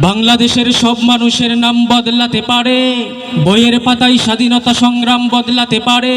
বাংলাদেশের সব মানুষের নাম বদলাতে পারে বইয়ের পাতায় স্বাধীনতা সংগ্রাম বদলাতে পারে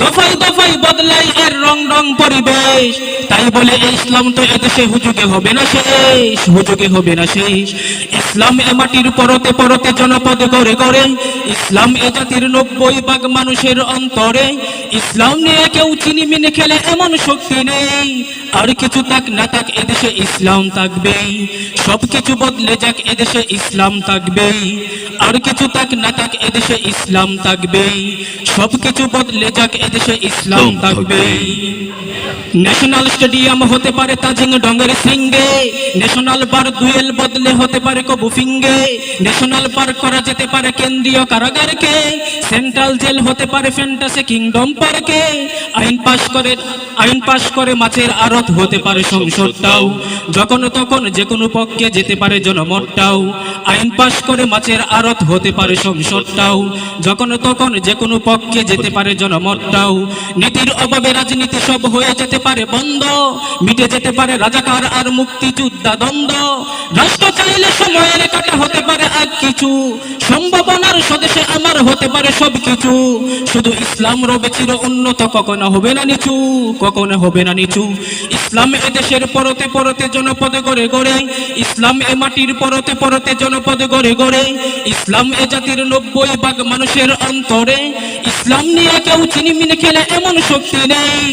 দফায় দফায় বদলাই এর রং রং পরিবেশ। তাই বলে ইসলাম তো এদেশে হুজুগে হবে না শেষ, হুজুগে হবে না শেষ। ইসলাম এ মাটির পরতে পরতে জনপদ করে করে ইসলাম এ জাতির নব্বই ভাগ মানুষের অন্তরে। ইসলাম নিয়ে কেউ চিনি মিনে খেলে এমন শক্তি নেই। আর কিছু থাক না থাক এদেশে ইসলাম থাকবে। সব কিছু বদলে যাক এদেশে ইসলাম থাকবে। আর কিছু থাক না থাক এদেশে ইসলাম থাকবে। সব কিছু বদলে যাক এদেশে ইসলাম থাকবে। ন্যাশনাল স্টেডিয়াম হতে পারে তাজিং ডঙ্গের সিঙ্গে ন্যাশনাল বার দুয়েল বদলে হতে পারে কবু ফিঙ্গে ন্যাশনাল পার্ক করা যেতে পারে কেন্দ্রীয় কারাগারকে। সেন্ট্রাল জেল হতে পারে ফ্যান্টাসি কিংডম পার্কে আইন পাশ করে, আইন পাশ করে মাছের আড়ত হতে পারে সংসদটাও। যখন তখন যে কোনো পক্ষে যেতে পারে জনমতটাও। আইন পাশ করে মাছের আড়ত হতে পারে সংসদটাও। যখন তখন যে কোনো পক্ষে যেতে পারে জনমতটাও। নীতির অভাবে রাজনীতি সব হয়ে যেতে পারে বন্ধ। মিটে যেতে পারে রাজাকার আর মুক্তিযোদ্ধা দ্বন্দ্ব। রাষ্ট্র চাইলে সময়ের কাটা হতে পারে আর কিছু সম্ভাবনার স্বদেশে আমার হতে পারে সব কিছু শুধু ইসলাম রবে চির উন্নত, কখনো হবে না নিচু, কখনো হবে না নিচু। ইসলাম এদেশের পরতে পরতে জনপদে গড়ে গড়ে, ইসলাম এ মাটির পরতে পরতে জনপদে গড়ে গড়ে, ইসলাম এ জাতির নব্বই ভাগ মানুষের অন্তরে। ইসলাম নিয়ে কেউ চিনি মিনে খেলে এমন শক্তি নেই,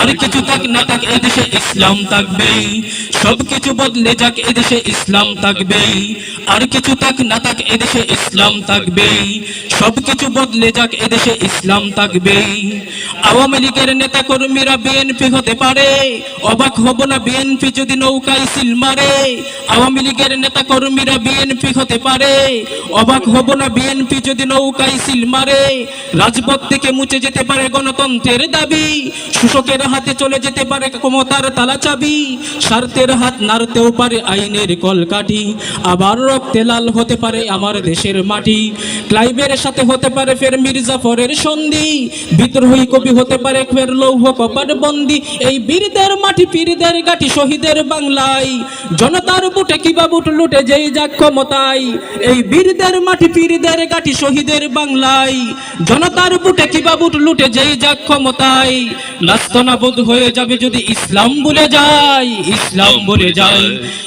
আর কিছু থাক না থাক এদেশে ইসলাম থাকবে সব কিছু বদলে যাক এদেশে ইসলাম থাকবে আর কিছু থাক না থাক এদেশে ইসলাম থাকবে সব কিছু বদলে যাক এদেশে ইসলাম থাকবে আওয়ামী লীগের নেতা কর্মীরা বিএনপি হতে পারে, অবাক হব না বিএনপি যদি নৌকায় সিল মারে। আওয়ামী লীগের নেতা কর্মীরা বিএনপি হতে পারে, অবাক হব না বিএনপি যদি নৌকায় সিল মারে। রাজপথ থেকে মুছে যেতে পারে গণতন্ত্রের দাবি, শোষকের হাতে চলে যেতে পারে ক্ষমতার তালা চাবি, স্বার্থের হাত নাড়তেও পারে আইনের কলকাঠি, আবার রক্তে লাল হতে পারে আমার দেশের মাটি। ক্লাইবের সাথে হতে পারে ফের মির্জাফরের সন্ধি। বিদ্রোহী কবি হতে পারে ফের লৌহ কপাট বন্দি। এই বীরদের মাটি পীরদের গাটি শহীদের বাংলায়। জনতার বুটে কিবা বুট লুটে যেই যাক ক্ষমতায়। এই বীরদের মাটি পীরদের গাটি শহীদের বাংলায়। জনতার বুটে কিবা বুট লুটে যেই যাক ক্ষমতায়। নাস্তানাবোধ হয়ে যাবে যদি ইসলাম ভুলে যায়। ইসলাম ভুলে যায়।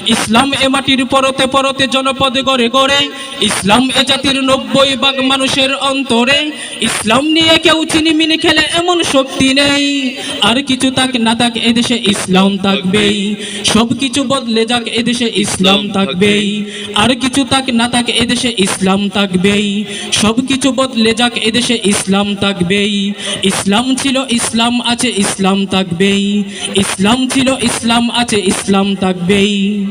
ইসলাম এ মাটির পরতে পরতে জনপদে গড়ে গড়ে ইসলাম এ জাতির নব্বই ভাগ মানুষের অন্তরে, ইসলাম নিয়ে কেউ চিনি মিনি খেলে এমন শক্তি নেই। আর কিছু থাক না থাক এদেশে ইসলাম থাকবেই। সব কিছু বদলে যাক এদেশে ইসলাম থাকবেই। আর কিছু থাক না থাক এদেশে ইসলাম থাকবেই। সব কিছু বদলে যাক এদেশে ইসলাম থাকবেই। ইসলাম ছিল ইসলাম, আছে ইসলাম থাকবেই। ইসলাম ছিল ইসলাম, আছে ইসলাম থাকবেই।